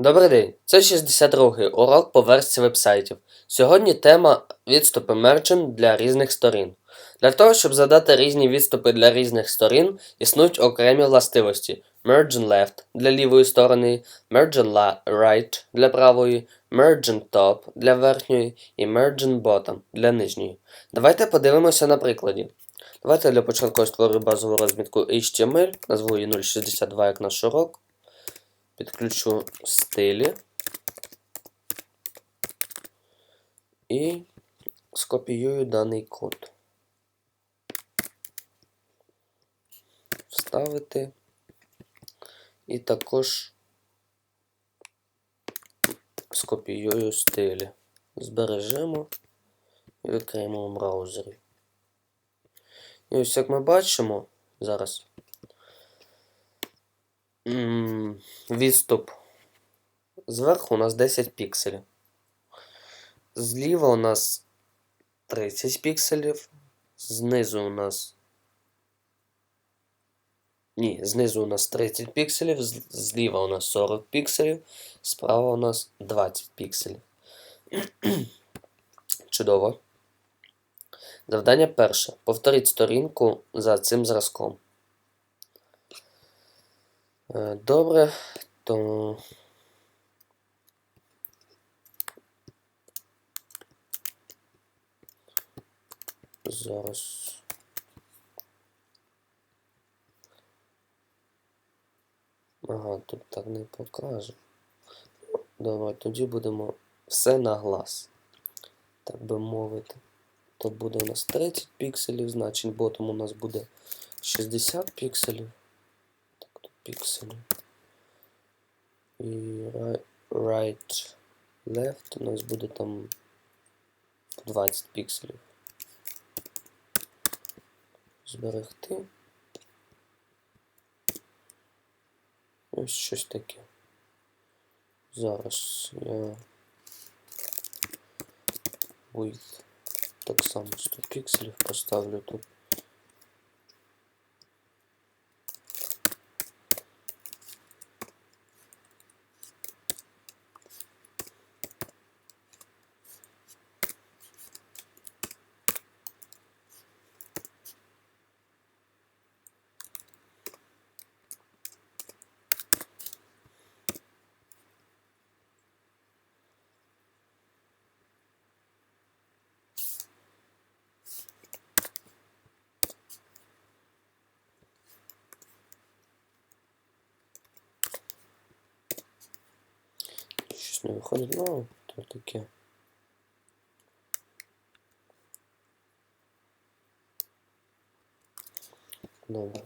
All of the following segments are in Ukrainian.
Добрий день, це 62-й урок по версії вебсайтів. Сьогодні тема відступи мерджен для різних сторін. Для того, щоб задати різні відступи для різних сторін, існують окремі властивості: Merging left для лівої сторони, la- right для правої, Merging top для верхньої і Merging bottom для нижньої. Давайте подивимося на прикладі. Давайте для початку я створю базову розмітку HTML, назву її 062 як наш урок. Підключу стилі і скопіюю даний код. Вставити і також скопіюю стилі. Збережемо і відкриємо в браузері. І ось як ми бачимо зараз. Відступ. Зверху у нас 10 пікселів. Зліва у нас 30 пікселів. Знизу у нас. Ні, знизу у нас 30 пікселів, зліва у нас 40 пікселів, справа у нас 20 пікселів. Чудово. Завдання перше. Повторіть сторінку за цим зразком. Е, Добре, то. Зараз. Ага, тут так не покаже. Добре, тоді будемо все на глаз. Так би мовити. То буде у нас 30 пікселів, значить ботом у нас буде 60 пікселів. Пікселі. І right, left у нас буде там 20 пікселів. Зберегти. Ось щось таке. Зараз я width так само 100 пікселів поставлю тут. Щось не виходить, ну, то таке. Добре.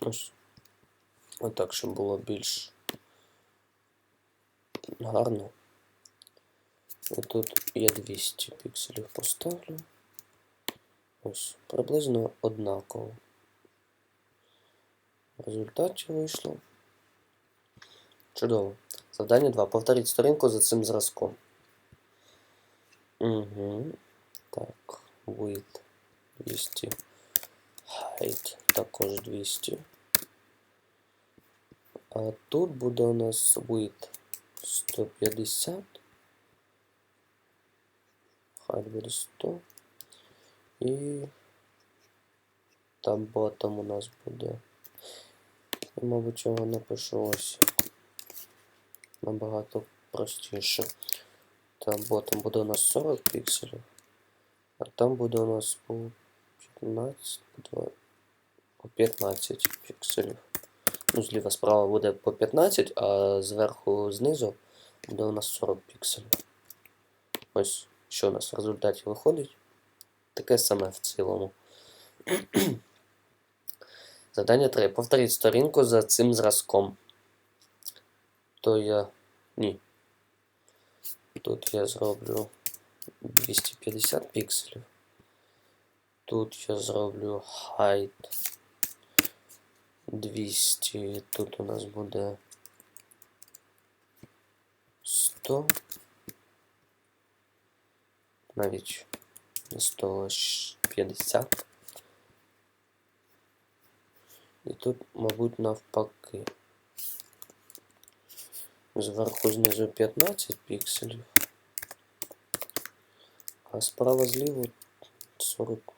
Ось. Отак, щоб було більш гарно. І тут я 200 пікселів поставлю. Ось, приблизно однаково. В результаті вийшло. Чудово. Завдання 2. Повторіть сторінку за цим зразком. Угу. Так, width 200. Height також 200. А тут буде у нас width 150. Height буде 100. І там ботом у нас буде. Я, мабуть, його напишу ось. Набагато простіше. Там ботом буде у нас 40 пікселів. А там буде у нас по 15, по 15 пікселів. Ну, зліва справа буде по 15, а зверху знизу буде у нас 40 пікселів. Ось що у нас в результаті виходить. Таке саме в цілому. Завдання 3. Повторіть сторінку за цим зразком. То я. Ні. Тут я зроблю 250 пікселів. Тут я зроблю height 200. Тут у нас буде 100. навіть 150 50. І тут, мабуть, навпаки. Зверху знизу 15 пікселів. А справа зліва 40,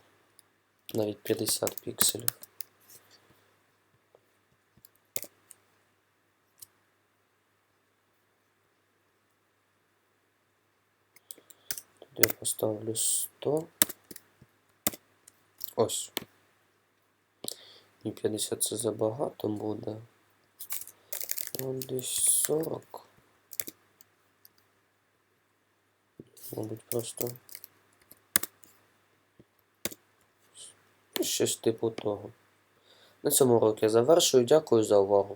навіть 50 пікселів. Тут я поставлю 100. Ось. І 50 це забагато буде. Ну, десь 40. Мабуть, просто. Щось типу того. На цьому урок я завершую. Дякую за увагу.